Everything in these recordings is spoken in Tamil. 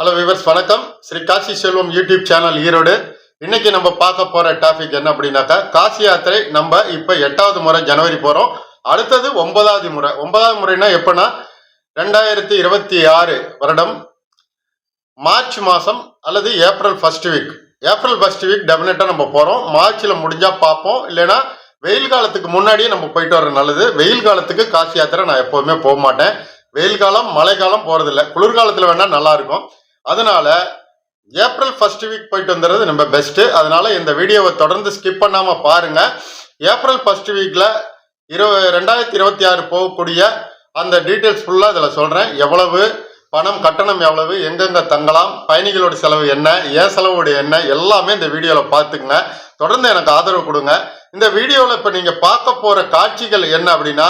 ஹலோ விவர்ஸ் வணக்கம். Sri Kasi Selvam YouTube channel Erode. இன்னைக்கு நம்ம பார்க்க போற டாபிக் என்ன அப்படின்னாக்கா காசி யாத்திரை நம்ம இப்ப எட்டாவது முறை ஜனவரி போறோம். அடுத்தது ஒன்பதாவது முறை. ஒன்பதாவது முறைனா எப்பன்னா ரெண்டாயிரத்தி இருபத்தி ஆறு வருடம் மார்ச் மாசம் அல்லது April first week April first week definitely நம்ம போறோம். மார்ச்ல முடிஞ்சா பார்ப்போம். இல்லைன்னா வெயில் காலத்துக்கு முன்னாடியே நம்ம போயிட்டு வர நல்லது. வெயில் காலத்துக்கு காசி யாத்திரை நான் எப்போவுமே போக மாட்டேன். வெயில் காலம் மழை காலம் போறதில்ல. குளிர்காலத்துல வேணா நல்லா இருக்கும். அதனால ஏப்ரல் ஃபர்ஸ்ட் வீக் போயிட்டு வந்துடுறது நம்ம பெஸ்ட்டு அதனால இந்த வீடியோவை தொடர்ந்து ஸ்கிப் பண்ணாமல் பாருங்க. ஏப்ரல் ஃபர்ஸ்ட் வீக்கில் இரு ரெண்டாயிரத்தி இருபத்தி ஆறு போகக்கூடிய அந்த டீட்டெயில்ஸ் ஃபுல்லாக இதில் சொல்கிறேன் எவ்வளவு பணம் கட்டணம் எவ்வளவு எங்கெங்கே தங்கலாம் பயணிகளோட செலவு என்ன ஏன் செலவுடைய என்ன எல்லாமே இந்த வீடியோவில் பார்த்துக்குங்க. தொடர்ந்து எனக்கு ஆதரவு கொடுங்க. இந்த வீடியோவில் இப்போ நீங்கள் பார்க்க போகிற காட்சிகள் என்ன அப்படின்னா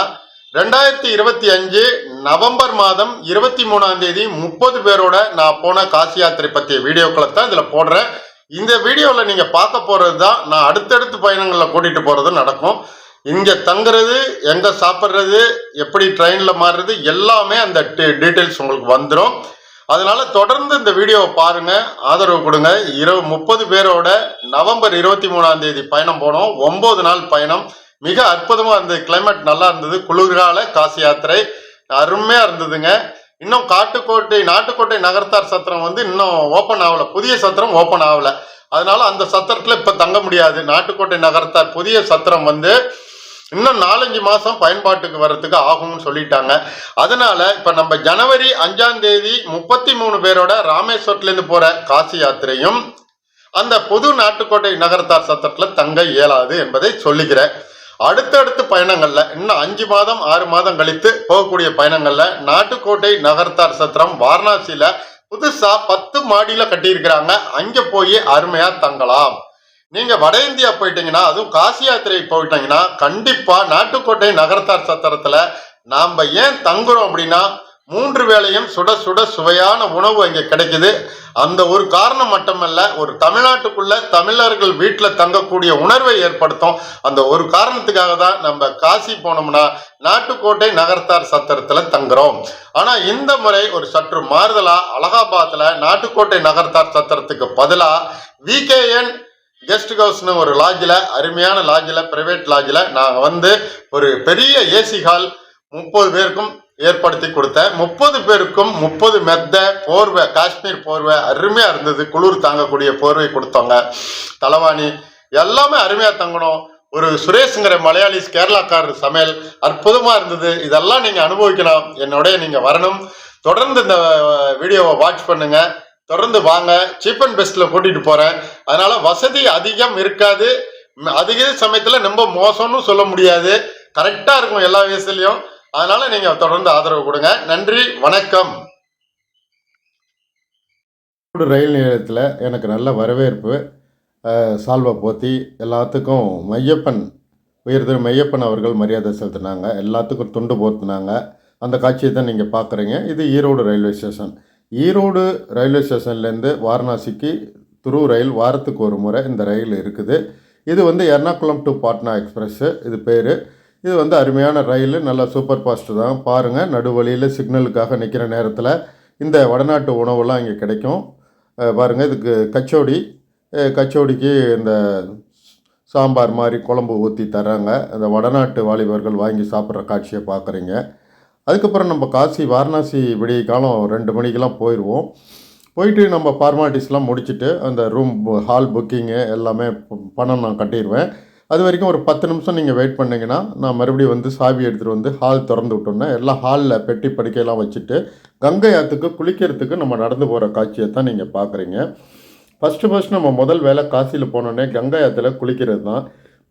ரெண்டாயிரத்தி இருபத்தி அஞ்சு நவம்பர் மாதம் இருபத்தி மூணாம் தேதி முப்பது பேரோட நான் போன காசி யாத்திரை பற்றிய வீடியோக்களை தான் இதில் போடுறேன். இந்த வீடியோவில் நீங்கள் பார்க்க போகிறது தான் நான் அடுத்தடுத்து பயணங்களில் கூட்டிகிட்டு போகிறது நடக்கும். இங்கே தங்குறது எங்கே சாப்பிட்றது எப்படி ட்ரெயினில் மாறுறது எல்லாமே அந்த டீட்டெயில்ஸ் உங்களுக்கு வந்துடும். அதனால தொடர்ந்து இந்த வீடியோவை பாருங்க ஆதரவு கொடுங்க. இரவு முப்பது பேரோட நவம்பர் இருபத்தி மூணாம் தேதி பயணம் போனோம். ஒன்பது நாள் பயணம். மிக அற்புதமாக இருந்தது. கிளைமேட் நல்லா இருந்தது. குளிர்கால காசி யாத்திரை அருமையாக இருந்ததுங்க. இன்னும் காட்டுக்கோட்டை நாட்டுக்கோட்டை நகர்த்தார் சத்திரம் வந்து இன்னும் ஓப்பன் ஆகலை. புதிய சத்திரம் ஓப்பன் ஆகல. அதனால அந்த சத்திரத்தில் இப்போ தங்க முடியாது. நாட்டுக்கோட்டை நகர்த்தார் புதிய சத்திரம் வந்து இன்னும் நாலஞ்சு மாதம் பயன்பாட்டுக்கு வர்றதுக்கு ஆகும்னு சொல்லிட்டாங்க. அதனால இப்போ நம்ம ஜனவரி அஞ்சாம் தேதி முப்பத்தி மூணு பேரோட ராமேஸ்வரத்துலேருந்து போகிற காசி யாத்திரையும் அந்த புது நாட்டுக்கோட்டை நகரத்தார் சத்திரத்தில் தங்க இயலாது என்பதை சொல்லுகிறேன். அடுத்தடுத்து பயணங்கள்ல இன்னும் அஞ்சு மாதம் ஆறு மாதம் கழித்து போகக்கூடிய பயணங்கள்ல நாட்டுக்கோட்டை நகர்த்தார் சத்திரம் வாரணாசியில புதுசா பத்து மாடியில கட்டியிருக்கிறாங்க. அங்க போய் அருமையா தங்கலாம். நீங்க வட இந்தியா போயிட்டீங்கன்னா அதுவும் காசி யாத்திரை போயிட்டீங்கன்னா கண்டிப்பா நாட்டுக்கோட்டை நகரத்தார் சத்திரத்துல நாம ஏன் தங்குறோம் அப்படின்னா மூன்று வேளையும் சுட சுட சுவையான உணவு அங்கே கிடைக்குது. அந்த ஒரு காரணம் மட்டுமல்ல ஒரு தமிழ்நாட்டுக்குள்ள தமிழர்கள் வீட்டில் தங்கக்கூடிய உணர்வை ஏற்படுத்தும். அந்த ஒரு காரணத்துக்காக தான் நம்ம காசி போனோம்னா நாட்டுக்கோட்டை நகர்த்தார் சத்திரத்தில் தங்குறோம். ஆனால் இந்த முறை ஒரு சற்று மாறுதலாக அலகாபாத்தில் நாட்டுக்கோட்டை நகர்த்தார் சத்திரத்துக்கு பதிலாக விகேஎன் கெஸ்ட் ஹவுஸ்னு ஒரு லாட்ஜில் அருமையான லாட்ஜில் பிரைவேட் லாட்ஜில் நாங்கள் வந்து ஒரு பெரிய ஏசி ஹால் முப்பது பேருக்கும் ஏற்படுத்தி கொடுத்தேன் முப்பது பேருக்கும் முப்பது மெத்த போர்வை காஷ்மீர் போர்வை அருமையாக இருந்தது. குளிர் தாங்கக்கூடிய போர்வை கொடுத்தாங்க தலவாணி எல்லாமே அருமையாக தங்கணும். ஒரு சுரேஷ்ங்கிற மலையாளிஸ் கேரளாக்காரர் சமையல் அற்புதமாக இருந்தது. இதெல்லாம் நீங்கள் அனுபவிக்கலாம். என்னோடய நீங்கள் வரணும். தொடர்ந்து இந்த வீடியோவை வாட்ச் பண்ணுங்க. தொடர்ந்து வாங்க. சீப் அண்ட் பெஸ்ட்ல கூட்டிட்டு போறேன். அதனால வசதி அதிகம் இருக்காது. அதிக சமயத்துல ரொம்ப மோசம்னு சொல்ல முடியாது. கரெக்டா இருக்கும் எல்லா வயசுலயும் அதனால நீங்க தொடர்ந்து ஆதரவு கொடுங்க. நன்றி வணக்கம். ரயில் நிலையத்தில் எனக்கு நல்ல வரவேற்பு சால்வை போத்தி எல்லாத்துக்கும் மையப்பன் உயர்திரு மையப்பன் அவர்கள் மரியாதை செலுத்தினாங்க. எல்லாத்துக்கும் துண்டு போர்த்தினாங்க. அந்த காட்சியை தான் நீங்கள் பார்க்குறீங்க இது Erode railway station. Erode railway ஸ்டேஷன்லேருந்து வாரணாசிக்கு துரு ரயில் வாரத்துக்கு ஒரு முறை இந்த ரயில் இருக்குது. இது வந்து எர்ணாகுளம் டு பாட்னா எக்ஸ்பிரஸ்ஸு இது பேர். இது வந்து அருமையான ரயில் நல்ல சூப்பர் ஃபாஸ்ட் தான். பாருங்கள் நடுவழியில் சிக்னலுக்காக நிற்கிற நேரத்தில் இந்த வடநாட்டு உணவுலாம் இங்கே கிடைக்கும். பாருங்கள் இதுக்கு கச்சோடி. கச்சோடிக்கு இந்த சாம்பார் மாதிரி குழம்பு ஊற்றி தராங்க அந்த வடநாட்டு வாலிபர்கள் வாங்கி சாப்பிட்ற காட்சியை பார்க்குறீங்க. அதுக்கப்புறம் நம்ம காசி வாரணாசி விடிய காலம் ரெண்டு மணிக்கெலாம் போயிடுவோம். போயிட்டு நம்ம ஃபார்மாலிட்டிஸ்லாம் முடிச்சுட்டு அந்த ரூம் ஹால் புக்கிங்கு எல்லாமே பணம் நான் கட்டிடுவேன். அது வரைக்கும் ஒரு பத்து நிமிஷம் நீங்கள் வெயிட் பண்ணிங்கன்னா நான் மறுபடியும் வந்து சாவி எடுத்துகிட்டு வந்து ஹால் திறந்து விட்டோன்னே எல்லாம் ஹாலில் பெட்டி படுக்கையெல்லாம் வச்சுட்டு கங்கை ஆற்றுக்கு குளிக்கிறதுக்கு நம்ம நடந்து போகிற காட்சியை தான் நீங்கள் பார்க்குறீங்க ஃபஸ்ட்டு ஃபஸ்ட் நம்ம முதல் வேலை காசியில் போனோடனே கங்கை ஆற்றுல குளிக்கிறது தான்.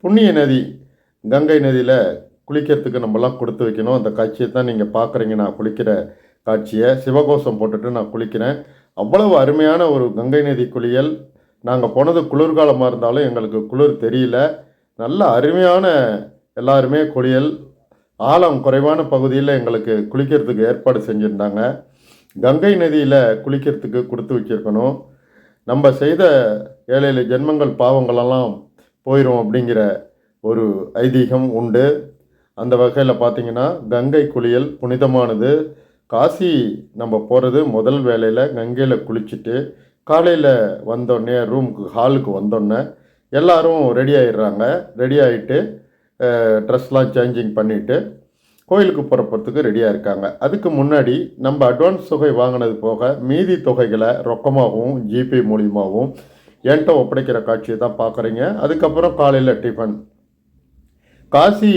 புண்ணிய நதி கங்கை நதியில் குளிக்கிறதுக்கு நம்மலாம் கொடுத்து வைக்கணும். அந்த காட்சியை தான் நீங்கள் பார்க்குறீங்க நான் குளிக்கிற காட்சியை சிவகோஷம் போட்டுட்டு நான் குளிக்கிறேன். அவ்வளவு அருமையான ஒரு கங்கை நதி குளியல். நாங்கள் போனது குளிர்காலமாக இருந்தாலும் எங்களுக்கு குளிர் தெரியல. நல்ல அருமையான எல்லாருமே குளியல். ஆழம் குறைவான பகுதியில் எங்களுக்கு குளிக்கிறதுக்கு ஏற்பாடு செஞ்சுருந்தாங்க. கங்கை நதியில் குளிக்கிறதுக்கு கொடுத்து வச்சிருக்கணும். நம்ம செய்த ஏழை ஏழு ஜென்மங்கள் பாவங்களெல்லாம் போயிடும் அப்படிங்கிற ஒரு ஐதீகம் உண்டு. அந்த வகையில் பார்த்தீங்கன்னா கங்கை குளியல் புனிதமானது. காசி நம்ம போகிறது முதல் வேலையில் கங்கையில் குளிச்சுட்டு காலையில் வந்தோடனே ரூமுக்கு ஹாலுக்கு வந்தோடனே எல்லோரும் ரெடி ஆகிடுறாங்க ரெடி ஆகிட்டு ட்ரெஸ்லாம் சேஞ்சிங் பண்ணிவிட்டு கோயிலுக்கு புறப்படுறதுக்கு ரெடியாக இருக்காங்க. அதுக்கு முன்னாடி நம்ம அட்வான்ஸ் தொகை வாங்கினது போக மீதி தொகைகளை ரொக்கமாகவும் ஜிபே மூலியமாகவும் என்கிட்ட ஒப்படைக்கிற காட்சியை தான் பார்க்குறீங்க அதுக்கப்புறம் காலையில் டிஃபன் காசி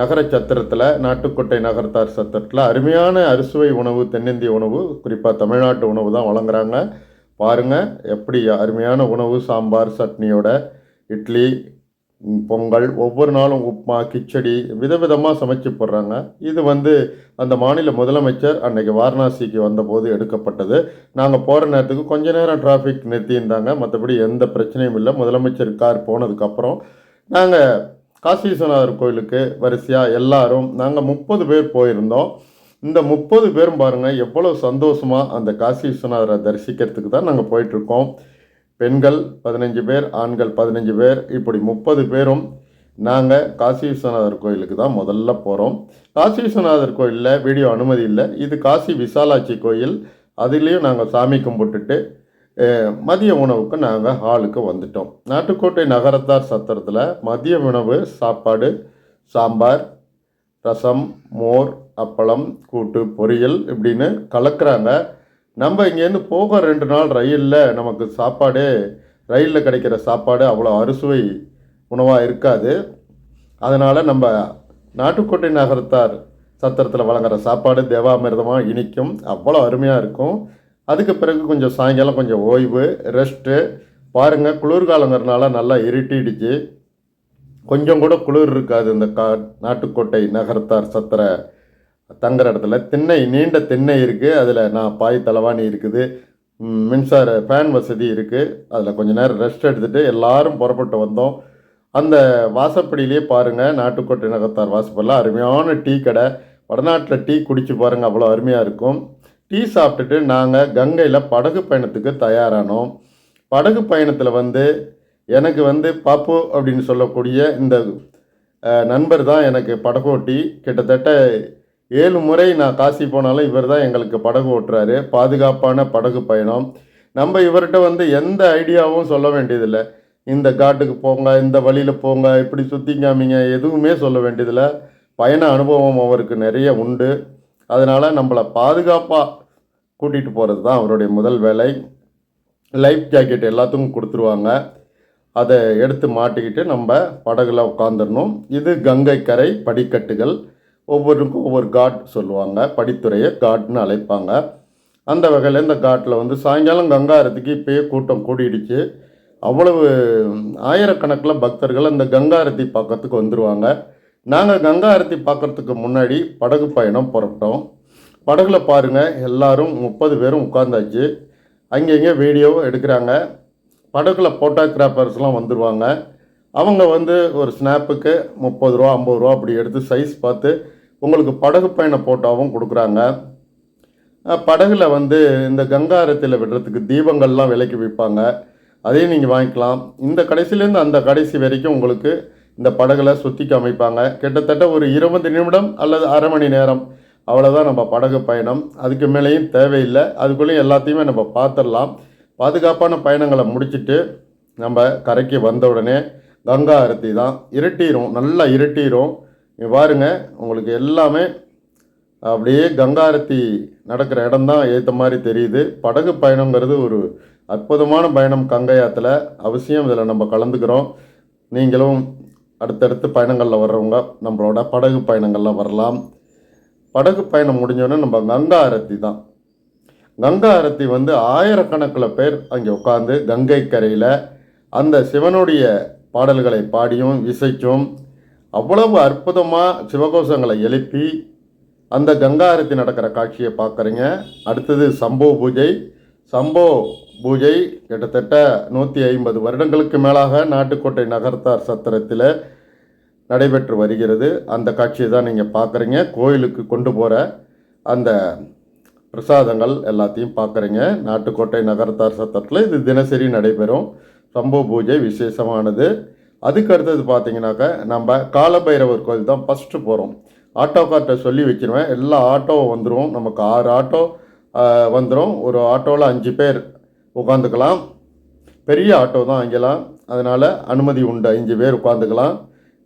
நகர சத்திரத்தில் நாட்டுக்கோட்டை நகரத்தார் சத்திரத்தில் அருமையான அறுசுவை உணவு தென்னிந்திய உணவு குறிப்பாக தமிழ்நாட்டு உணவு தான் வழங்குறாங்க. பாருங்கள் எப்படி அருமையான உணவு சாம்பார் சட்னியோட இட்லி பொங்கல் ஒவ்வொரு நாளும் உப்புமா கிச்சடி விதவிதமாக சமைச்சு போடுறாங்க. இது வந்து அந்த மாநில முதலமைச்சர் அன்னைக்கு வாரணாசிக்கு வந்தபோது எடுக்கப்பட்டது. நாங்கள் போகிற நேரத்துக்கு கொஞ்ச நேரம் டிராஃபிக் நிறுத்தியிருந்தாங்க. மற்றபடி எந்த பிரச்சனையும் இல்லை. முதலமைச்சர் கார் போனதுக்கப்புறம் நாங்கள் காசி விஸ்வநாதர் கோயிலுக்கு வரிசையாக எல்லாரும் நாங்கள் முப்பது பேர் போயிருந்தோம். இந்த முப்பது பேரும் பாருங்கள் எவ்வளோ சந்தோஷமாக அந்த காசி விஸ்வநாதரை தரிசிக்கிறதுக்கு தான் நாங்கள் போயிட்டுருக்கோம். பெண்கள் பதினஞ்சு பேர் ஆண்கள் பதினஞ்சு பேர் இப்படி முப்பது பேரும் நாங்கள் காசி விஸ்வநாதர் கோயிலுக்கு தான் முதல்ல போகிறோம் காசி விஸ்வநாதர் கோயிலில் வீடியோ அனுமதி இல்லை. இது காசி விசாலாட்சி கோயில். அதுலேயும் நாங்கள் சாமி கும்பிட்டுட்டு மதிய உணவுக்கு நாங்கள் ஹாலுக்கு வந்துட்டோம். நாட்டுக்கோட்டை நகரத்தார் சத்திரத்தில் மதிய உணவு சாப்பாடு சாம்பார் ரசம் மோர் அப்பளம் கூட்டு பொரியல் இப்படின்னு கலக்கிறாங்க. நம்ம இங்கேருந்து போக ரெண்டு நாள் ரயிலில் நமக்கு சாப்பாடே ரயிலில் கிடைக்கிற சாப்பாடு அவ்வளோ அறுசுவை உணவாக இருக்காது. அதனால் நம்ம நாட்டுக்கோட்டை நகரத்தார் சத்திரத்தில் வழங்குற சாப்பாடு தேவாமிர்தமாக இனிக்கும். அவ்வளோ அருமையாக இருக்கும். அதுக்கு பிறகு கொஞ்சம் சாயங்காலம் கொஞ்சம் ஓய்வு ரெஸ்ட்டு. பாருங்கள் குளிர்காலங்கிறதுனால நல்லா இருட்டிடுச்சு. கொஞ்சம் கூட குளிர் இருக்காது. இந்த கா நாட்டுக்கோட்டை நகரத்தார் சத்திர தங்குற இடத்துல. திண்ணை நீண்ட திண்ணை இருக்குது அதில் நான் பாய் தலவாணி இருக்குது. மின்சார ஃபேன் வசதி இருக்குது அதில் கொஞ்ச நேரம் ரெஸ்ட் எடுத்துகிட்டு எல்லாரும் புறப்பட்டு வந்தோம். அந்த வாசப்படியிலே பாருங்கள் நாட்டுக்கோட்டை நகரத்தார் வாசப்படியில் அருமையான டீ கடை. வடநாட்டில் டீ குடித்து பாருங்கள் அவ்வளோ அருமையாக இருக்கும். டீ சாப்பிட்டுட்டு நாங்கள் கங்கையில் படகு பயணத்துக்கு தயாரானோம். படகு பயணத்தில் வந்து எனக்கு வந்து பாப்பு அப்படின்னு சொல்லக்கூடிய இந்த நண்பர் தான் எனக்கு படகு ஓட்டி கிட்டத்தட்ட ஏழு முறை நான் காசி போனாலும் இவர் தான் எங்களுக்கு படகு ஓட்டுறாரு. பாதுகாப்பான படகு பயணம். நம்ம இவர்கிட்ட வந்து எந்த ஐடியாவும் சொல்ல வேண்டியதில்லை. இந்த காட்டுக்கு போங்க இந்த வழியில் போங்க இப்படி சுற்றி காமிங்க எதுவுமே சொல்ல வேண்டியதில்லை. பயண அனுபவம் அவருக்கு நிறைய உண்டு. அதனால் நம்மளை பாதுகாப்பாக கூட்டிகிட்டு போகிறது தான் அவருடைய முதல் வேலை. லைஃப் ஜாக்கெட் எல்லாத்துக்கும் கொடுத்துருவாங்க. அதை எடுத்து மாட்டிக்கிட்டு நம்ம படகுல உட்காந்துடணும் இது கங்கை கரை படிக்கட்டுகள். ஒவ்வொருக்கும் ஒவ்வொரு காட் சொல்லுவாங்க. படித்துறையை காட்னு அழைப்பாங்க. அந்த வகையில் இந்த காட்டில் வந்து சாயங்காலம் கங்கா ஆரத்துக்கு இப்போயே கூட்டம் கூடிடுச்சு. அவ்வளவு ஆயிரக்கணக்கில் பக்தர்கள் அந்த கங்கா ஆரத்தி பார்க்கறதுக்கு வந்துடுவாங்க நாங்கள் கங்கா ஆரத்தி பார்க்கறதுக்கு முன்னாடி படகு பயணம் புறப்பட்டோம். படகுல பாருங்கள் எல்லாரும் முப்பது பேரும் உட்காந்தாச்சு அங்கங்கே வீடியோவும் எடுக்கிறாங்க. படகுல ஃபோட்டோகிராஃபர்ஸ்லாம் வந்துடுவாங்க அவங்க வந்து ஒரு ஸ்னாப்புக்கு முப்பது ரூபா ஐம்பது ரூபா அப்படி எடுத்து சைஸ் பார்த்து உங்களுக்கு படகு பயண ஃபோட்டோவும் கொடுக்குறாங்க. படகுல வந்து இந்த கங்காரத்தில் விடுறதுக்கு தீபங்கள்லாம் விலைக்கு விற்பாங்க அதையும் நீங்கள் வாங்கிக்கலாம். இந்த கடைசிலேருந்து அந்த கடைசி வரைக்கும் உங்களுக்கு இந்த படகுல சுற்றி காமிப்பாங்க கிட்டத்தட்ட ஒரு இருபது நிமிடம் அல்லது அரை மணி நேரம் அவ்வளோதான் நம்ம படகு பயணம். அதுக்கு மேலேயும் தேவையில்லை. அதுக்குள்ளேயும் எல்லாத்தையுமே நம்ம பார்த்துடலாம். பாதுகாப்பான பயணங்களை முடிச்சிட்டு நம்ம கரைக்கு வந்த உடனே கங்கா ஆரத்தி தான். இருட்டிரும் நல்லா இருட்டிரும். நீ பாருங்க உங்களுக்கு எல்லாமே அப்படியே கங்கா ஆரத்தி நடக்கிற இடம் தான் ஏற்ற மாதிரி தெரியுது. படகு பயணங்கிறது ஒரு அற்புதமான பயணம் கங்கையாத்தில். அவசியம் இதில் நம்ம கலந்துக்கிறோம். நீங்களும் அடுத்தடுத்து பயணங்களில் வர்றவங்க நம்மளோட படகு பயணங்களில் வரலாம். படகு பயணம் முடிஞ்சோடனே நம்ம கங்கா ஆரத்தி தான். கங்கா அரத்தி வந்து ஆயிரக்கணக்கில் பேர் அங்கே உட்காந்து கங்கை கரையில் அந்த சிவனுடைய பாடல்களை பாடியும் இசைச்சும் அவ்வளவு அற்புதமாக சிவகோஷங்களை எழுப்பி அந்த கங்கா அரத்தி நடக்கிற காட்சியை பார்க்குறீங்க. அடுத்தது சம்போ பூஜை. சம்போ பூஜை கிட்டத்தட்ட நூற்றி ஐம்பது வருடங்களுக்கு மேலாக நாட்டுக்கோட்டை நகர்த்தார் சத்திரத்தில் நடைபெற்று வருகிறது. அந்த காட்சியை தான் நீங்கள் பார்க்குறீங்க. கோயிலுக்கு கொண்டு போகிற அந்த பிரசாதங்கள் எல்லாத்தையும் பார்க்குறீங்க. நாட்டுக்கோட்டை நகரத்தார் சத்திரத்தில் இது தினசரி நடைபெறும். சம்போ பூஜை விசேஷமானது. அதுக்கு அடுத்தது பார்த்தீங்கன்னாக்கா நம்ம காலபைரவர் கோயில் தான் ஃபஸ்ட்டு போகிறோம் ஆட்டோக்கார்ட்டை சொல்லி வச்சிருவேன். எல்லா ஆட்டோவும் வந்துடும் நமக்கு ஆறு ஆட்டோ வந்துடும் ஒரு ஆட்டோவில் அஞ்சு பேர் உட்காந்துக்கலாம். பெரிய ஆட்டோ தான் அங்கெல்லாம். அதனால் அனுமதி உண்டு. அஞ்சு பேர் உட்காந்துக்கலாம்.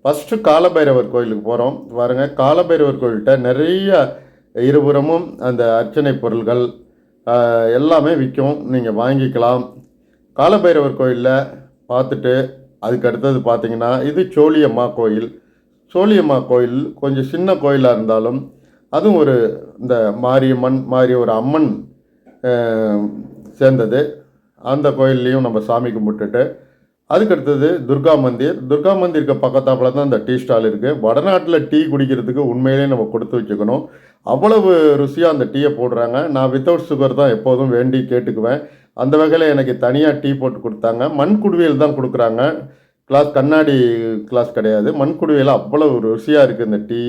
ஃபஸ்ட்டு காலபைரவர் கோயிலுக்கு போகிறோம் பாருங்கள் காலபைரவர் கோயில்கிட்ட நிறைய இருபுறமும் அந்த அர்ச்சனை பொருள்கள் எல்லாமே விற்கும். நீங்கள் வாங்கிக்கலாம். காலபைரவர் கோயிலில் பார்த்துட்டு அதுக்கு அடுத்தது பார்த்தீங்கன்னா இது சோழியம்மா கோயில். சோழியம்மா கோயில் கொஞ்சம் சின்ன கோயிலாக இருந்தாலும் அதுவும் ஒரு இந்த மாரியம்மன் மாதிரி ஒரு அம்மன் சேர்ந்தது. அந்த கோயில்லையும் நம்ம சாமி கும்பிட்டுட்டு அதுக்கு அடுத்தது துர்கா மந்திர். துர்கா மந்திருக்கு பக்கத்தாப்புல தான் இந்த டீ ஸ்டால் இருக்குது வடநாட்டில் டீ குடிக்கிறதுக்கு உண்மையிலேயே நம்ம கொடுத்து வச்சுக்கணும். அவ்வளவு ருசியாக அந்த டீயை போடுறாங்க. நான் வித்தவுட் சுகர் தான் எப்போதும் வேண்டி கேட்டுக்குவேன். அந்த வகையில் எனக்கு தனியாக டீ போட்டு கொடுத்தாங்க. மண் குடுவியல் தான் கொடுக்குறாங்க. கிளாஸ் கண்ணாடி கிளாஸ் கிடையாது. மண் அவ்வளோ அவ்வளவு ருசியாக இருக்குது இந்த டீ.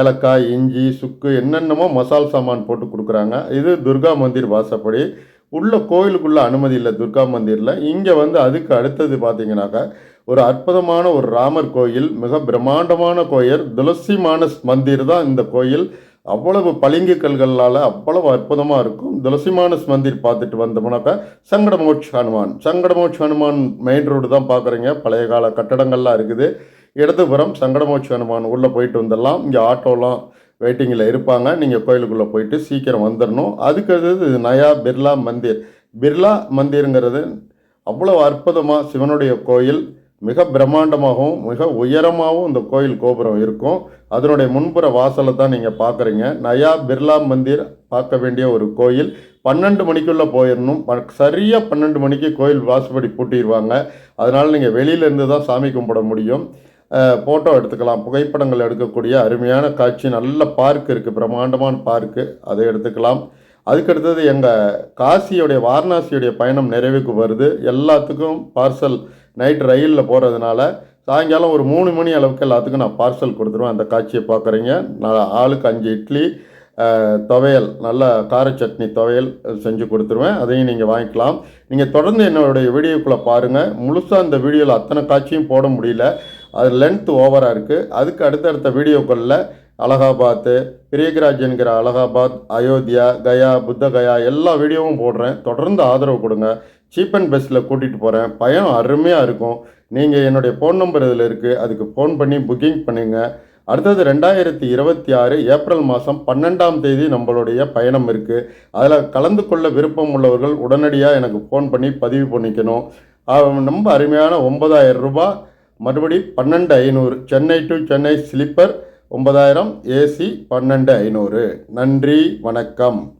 ஏலக்காய் இஞ்சி சுக்கு என்னென்னமோ மசால் சாமான் போட்டு கொடுக்குறாங்க. இது துர்கா மந்திர் வாசப்படி. உள்ள கோயிலுக்குள்ள அனுமதி இல்லை துர்கா மந்திரில். இங்கே வந்து அதுக்கு அடுத்தது பார்த்தீங்கன்னாக்கா ஒரு அற்புதமான ஒரு ராமர் கோயில் மிக பிரம்மாண்டமான கோயில் துளசி மானஸ் மந்திர் தான் இந்த கோயில். அவ்வளவு பளிங்கு கல்களால் அவ்வளவு அற்புதமாக இருக்கும். துளசி மானஸ் மந்திர் பார்த்துட்டு வந்தோம்னாக்கா சங்கடமோட்ச ஹனுமான். சங்கடமோட்ச ஹனுமான் மெயின் ரோடு தான் பார்க்குறீங்க பழைய கால கட்டடங்கள்லாம் இருக்குது. இடதுபுறம் சங்கடமோட்ச ஹனுமான் உள்ளே போயிட்டு வந்துடலாம். இங்கே ஆட்டோலாம் வெயிட்டிங்கில் இருப்பாங்க. நீங்கள் கோயிலுக்குள்ளே போயிட்டு சீக்கிரம் வந்துடணும் அதுக்கடுத்தது இது நயா பிர்லா மந்திர். பிர்லா மந்திருங்கிறது அவ்வளோ அற்புதமாக சிவனுடைய கோயில். மிக பிரம்மாண்டமாகவும் மிக உயரமாகவும் இந்த கோயில் கோபுரம் இருக்கும். அதனுடைய முன்புற வாசலை தான் நீங்கள் பார்க்குறீங்க. நயா பிர்லா மந்திர் பார்க்க வேண்டிய ஒரு கோயில். பன்னெண்டு மணிக்குள்ளே போயிடணும் சரியாக பன்னெண்டு மணிக்கு கோயில் வாசப்படி பூட்டிடுவாங்க அதனால் நீங்கள் வெளியிலேருந்து தான் சாமி கும்பிட முடியும். ஃபோட்டோ எடுத்துக்கலாம். புகைப்படங்கள் எடுக்கக்கூடிய அருமையான காட்சி. நல்ல பார்க் இருக்குது பிரம்மாண்டமான பார்க்கு அதை எடுத்துக்கலாம். அதுக்கடுத்தது எங்கள் காசியுடைய வாரணாசியுடைய பயணம் நிறைவுக்கு வருது. எல்லாத்துக்கும் பார்சல் நைட் ரயிலில் போகிறதுனால சாயங்காலம் ஒரு மூணு மணி அளவுக்கு எல்லாத்துக்கும் நான் பார்சல் கொடுத்துருவேன். அந்த காட்சியை பார்க்குறீங்க. நான் ஆளுக்கு அஞ்சு இட்லி துவையல் நல்ல கார சட்னி துவையல் செஞ்சு கொடுத்துருவேன். அதையும் நீங்கள் வாங்கிக்கலாம். நீங்கள் தொடர்ந்து என்னுடைய வீடியோக்குள்ளே பாருங்கள் முழுசாக அந்த வீடியோவில் அத்தனை காட்சியும் போட முடியல. அது லென்த் ஓவராக இருக்குது அதுக்கு அடுத்தடுத்த வீடியோக்களில் அலகாபாத்து பிரியகராஜ் என்கிற அலகாபாத் அயோத்தியா கயா புத்த கயா எல்லா வீடியோவும் போடுறேன். தொடர்ந்து ஆதரவு கொடுங்க. சீப் அண்ட் பெஸ்ட்டில் கூட்டிகிட்டு போகிறேன் பயம் அருமையாக இருக்கும். நீங்கள் என்னுடைய ஃபோன் நம்பர் இதில் இருக்குது அதுக்கு ஃபோன் பண்ணி புக்கிங் பண்ணுங்க. அடுத்தது ரெண்டாயிரத்தி இருபத்தி ஆறு ஏப்ரல் மாதம் பன்னெண்டாம் தேதி நம்மளுடைய பயணம் இருக்குது அதில் கலந்து கொள்ள விருப்பம் உள்ளவர்கள் உடனடியாக எனக்கு ஃபோன் பண்ணி பதிவு பண்ணிக்கணும். ரொம்ப அருமையான ஒன்பதாயிரம் ரூபாய் மறுபடி பன்னெண்டு ஐநூறு. சென்னை டு சென்னை ஸ்லிப்பர் ஒன்பதாயிரம் ஏசி பன்னெண்டு ஐநூறு. நன்றி வணக்கம்.